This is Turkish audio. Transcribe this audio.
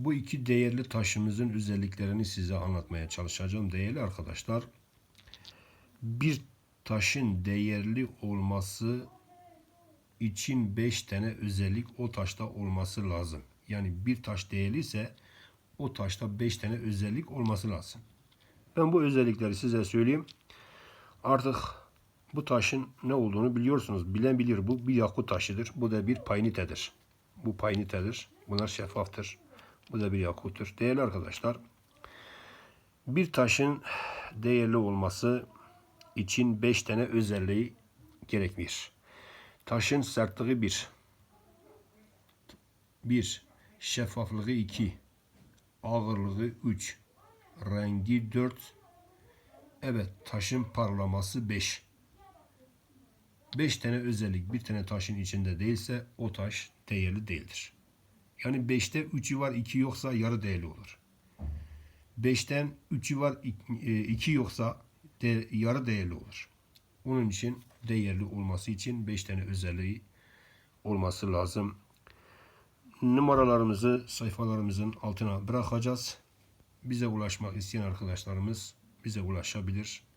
Bu iki değerli taşımızın özelliklerini size anlatmaya çalışacağım değerli arkadaşlar. Bir taşın değerli olması için 5 tane özellik o taşta olması lazım. Yani bir taş değerli ise o taşta 5 tane özellik olması lazım. Ben bu özellikleri size söyleyeyim. Artık bu taşın ne olduğunu biliyorsunuz. Bilen bilir. Bu bir yakut taşıdır. Bu da bir paynitedir. Bu paynitedir. Bunlar şeffaftır. Bu da bir yakuttur. Değerli arkadaşlar, bir taşın değerli olması için 5 tane özelliği gerekir. Taşın sertliği 1. 1. Şeffaflığı 2. Ağırlığı 3. Rengi 4. Evet, taşın parlaması 5. 5 tane özellik bir tane taşın içinde değilse o taş değerli değildir. Yani 5'te 3'ü var 2 yoksa yarı değerli olur. 5'ten 3'ü var 2 yoksa de, yarı değerli olur. Onun için değerli olması için 5 tane özelliği olması lazım. Numaralarımızı sayfalarımızın altına bırakacağız. Bize ulaşmak isteyen arkadaşlarımız bize ulaşabilir.